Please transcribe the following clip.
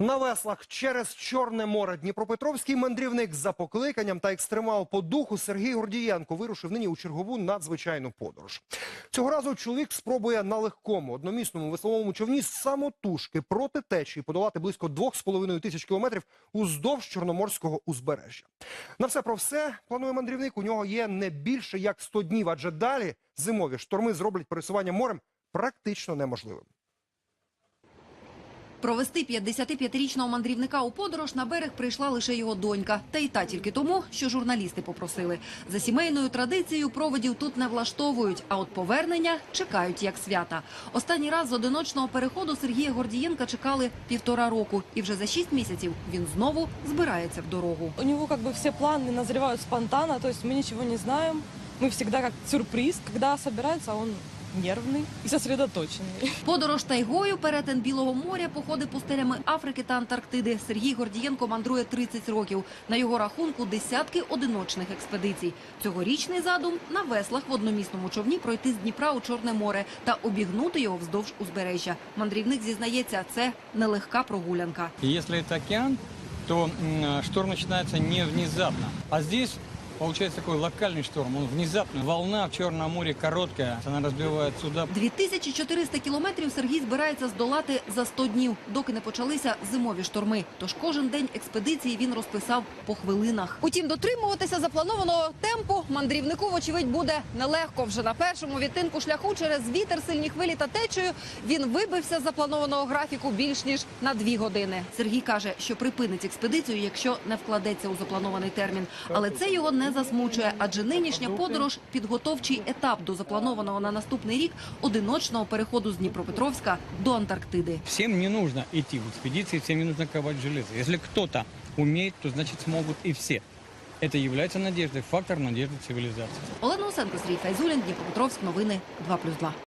На веслах через Чорне море Дніпропетровський мандрівник за покликанням та екстремал по духу Сергій Гордієнко вирушив нині у чергову надзвичайну подорож. Цього разу чоловік спробує на легкому одномісному весловому човні самотужки проти течії подолати близько 2,5 тисяч кілометрів уздовж Чорноморського узбережжя. На все про все планує мандрівник. У нього є не більше як 100 днів, адже далі зимові шторми зроблять пересування морем практично неможливим. Провести 55-річного мандрівника у подорож на берег прийшла лише його донька. Та й та тільки тому, що журналісти попросили. За сімейною традицією проводів тут не влаштовують, а от повернення чекають як свята. Останній раз з одиночного переходу Сергія Гордієнка чекали півтора року. І вже за шість місяців він знову збирається в дорогу. У него как бы все планы назревают спонтанно, то есть мы ничего не знаем. Мы всегда как сюрприз, когда собирается, он нервный и сосредоточенный. Подорож тайгою, перетин Білого моря, походи пустелями Африки та Антарктиди. Сергій Гордієнко мандрує 30 років. На його рахунку десятки одиночних експедицій. Цьогорічний задум на веслах в одномісному човні пройти з Дніпра у Чорне море та обігнути його вздовж узбережжя. Мандрівник зізнається, це нелегка прогулянка. И если это океан, то м, шторм начинается не внезапно. А здесь получается такой локальный шторм. Он внезапно. Волна в Черном море короткая, она разбивает суда. 2400 кілометрів Сергій збирається здолати за 100 днів, доки не почалися зимові шторми. Тож кожен день експедиції він розписав по хвилинах. Утім, дотримуватися запланованого темпу мандрівнику, вочевидь, буде нелегко. Вже на першому відтинку шляху через вітер, сильні хвилі та течію він вибився з запланованого графіку більш ніж на дві години. Сергій каже, що припинить експедицію, якщо не вкладеться у запланований термін. Але це його не засмучує, адже нинішня подорож підготовчий етап до запланованого на наступний рік одиночного переходу з Дніпропетровська до Антарктиди. Всем не нужно идти в экспедиции, всем не нужно ковать железо. Если кто-то умеет, то значит смогут и все. Это является надеждой, фактор надежды цивилизации. Олена Усенко, Сергій Файзулін, Дніпропетровськ. Новини 2+,2.